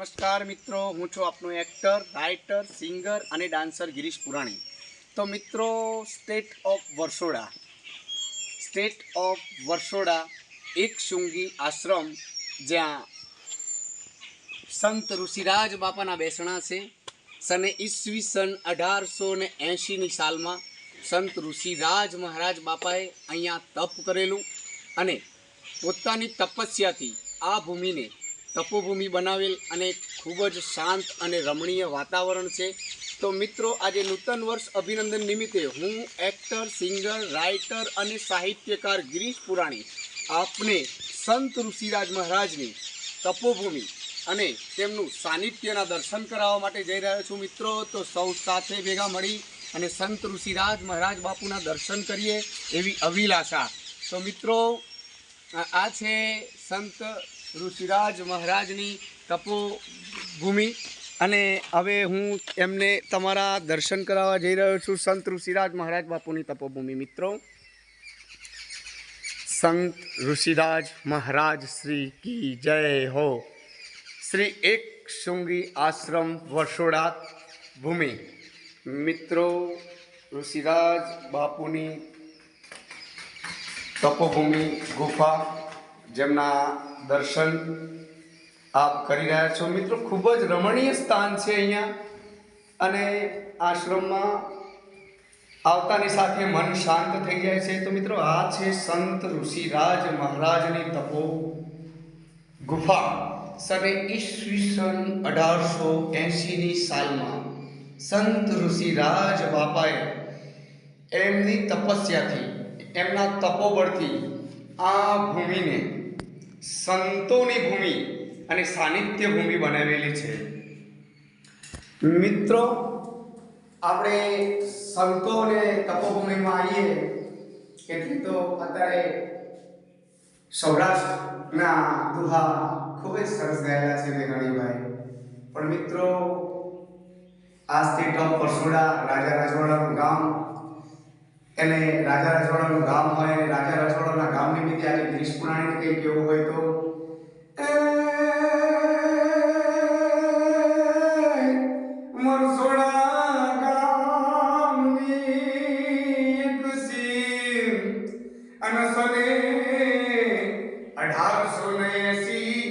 નમસ્કાર મિત્રો, હું છું આપનો એક્ટર રાઇટર સિંગર અને ડાન્સર ગિરીશ પુરાણી. તો મિત્રો state of Varsoda state of Varsoda એક શૃંગી આશ્રમ જ્યાં સંત ઋષિરાજ બાપાના બેસણા છે. સને ઈસવી સન અઢારસો ને એંશીની સાલમાં સંત ઋષિરાજ મહારાજ બાપાએ અહીંયા તપ કરેલું અને પોતાની તપસ્યાથી આ ભૂમિને તપોભૂમિ બનાવેલ અને ખૂબ જ શાંત અને રમણીય વાતાવરણ છે. તો મિત્રો, આજે નૂતન વર્ષ અભિનંદન નિમિત્તે હું એક્ટર, સિંગર, રાઇટર અને સાહિત્યકાર ગિરીશ પુરાણી, આપને સંત ઋષિરાજ મહારાજની તપોભૂમિ અને તેમનું સાનિધ્યના દર્શન કરાવવા માટે જઈ રહ્યો છું. મિત્રો, તો સૌ સાથે ભેગા મળી અને સંત ઋષિરાજ મહારાજ બાપુના દર્શન કરીએ એવી અભિલાષા. તો મિત્રો, આ છે સંત ઋષિરાજ મહારાજની તપોભૂમિ. અને હવે હું એમને તમારા દર્શન કરાવવા જઈ રહ્યો છું. સંત ઋષિરાજ મહારાજ બાપુની તપોભૂમિ. મિત્રો, સંત ઋષિરાજ મહારાજ શ્રી કી જય હો. શ્રી એક શૃંગી આશ્રમ વર્ષોડા ભૂમિ. મિત્રો, ઋષિરાજ બાપુની તપોભૂમિ ગુફા જેમના દર્શન આપ કરી રહ્યા છો. મિત્રો, ખૂબ જ રમણીય સ્થાન છે અહીંયા. અને આશ્રમમાં આવતાની સાથે મન શાંત થઈ જાય છે. તો મિત્રો, આ છે સંત ઋષિરાજ મહારાજની તપો ગુફા. સને ઈસવીસન અઢારસો એંશીની સાલમાં સંત ઋષિરાજ બાપાએ એમની તપસ્યાથી, એમના તપોબળથી આ ભૂમિને સંતોની ભૂમિ અને સાનિધ્ય ભૂમિ બનાવેલી છે. મિત્રો, આપણે સંતોને તપોભૂમિમાં આવીએ એટલે તો અત્યારે સૌરાષ્ટ્રના દુહા ખૂબ જ સરસ ગાયેલા છે મેઘાણીભાઈ. પણ મિત્રો, આજથી ટપ પરસોડા રાજા રજવાડાનું ગામ એને રાજા રજવાડાનું ગામ હોય અને રાજા રજવાડાના ગામ નિમિત્તે આજે ગ્રીસ પુરાણીને કંઈ કેવું હોય તો અઢારસો ને એંસી,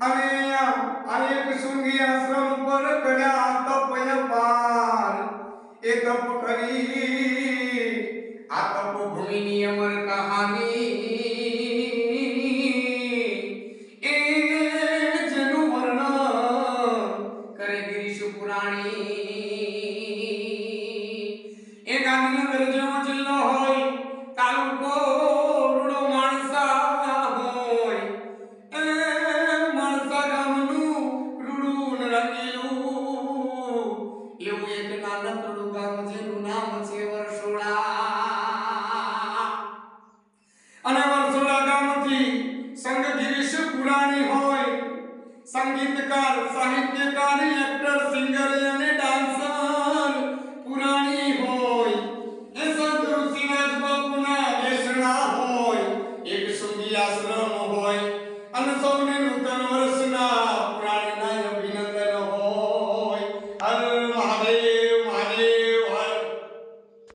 અને આ એક સુંગી આશ્રમ પર કર્યા ગિરીશ સંગીતકાર સાહિત્યકાર એક્ટર સિંગર